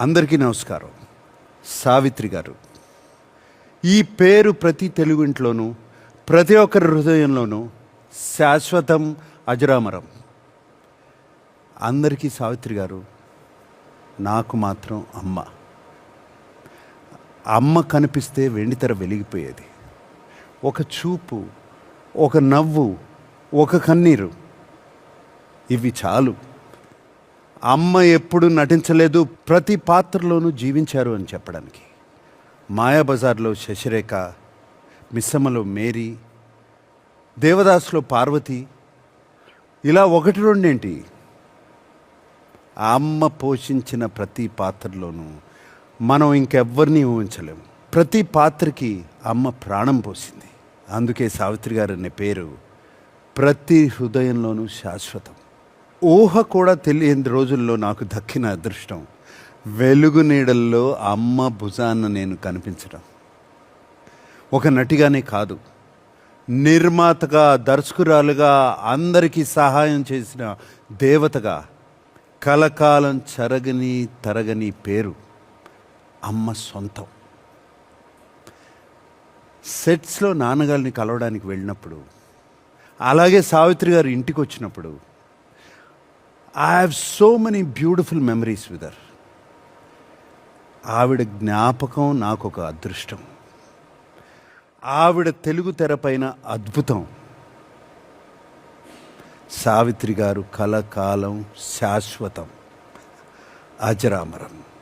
అందరికీ నమస్కారం. సావిత్రి గారు. ఈ పేరు ప్రతి తెలుగు ఇంట్లోనూ ప్రతి ఒక్కరి హృదయంలోనూ శాశ్వతం అజరామరం. అందరికీ సావిత్రి గారు నాకు మాత్రం అమ్మ. అమ్మ కనిపిస్తే వెండితెర వెలిగిపోయేది. ఒక చూపు ఒక నవ్వు ఒక కన్నీరు. ఇవి చాలు. అమ్మ ఎప్పుడు నటించలేదు ప్రతి పాత్రలోనూ జీవించారు అని చెప్పడానికి. మాయాబజార్లో శశిరేఖ మిస్సమ్మలో మేరీ దేవదాస్లో పార్వతి ఇలా ఒకటి రెండేంటి? ఆ అమ్మ పోషించిన ప్రతి పాత్రలోనూ మనం ఇంకెవ్వరిని ఊహించలేము. ప్రతి పాత్రకి అమ్మ ప్రాణం పోసింది. అందుకే సావిత్రి గారు అనే పేరు ప్రతి హృదయంలోనూ శాశ్వతం. ఊహ కూడా తెలియని రోజుల్లో నాకు దక్కిన అదృష్టం. వెలుగు నీడల్లో అమ్మ భుజాన్న నేను కనిపించడం. ఒక నటిగానే కాదు. నిర్మాతగా దర్శకురాలుగా అందరికీ సహాయం చేసిన దేవతగా కలకాలం చెరగని తరగని పేరు అమ్మ సొంతం. సెట్స్లో నాన్నగారిని కలవడానికి వెళ్ళినప్పుడు అలాగే సావిత్రి గారు ఇంటికి వచ్చినప్పుడు I have so many beautiful memories with her ఆవిడ జ్ఞాపకం నాకు ఒక అదృష్టం. ఆవిడ తెలుగు తెరపైన అద్భుతం. సావిత్రి గారు కలకాలం శాశ్వతం. అజరామరం.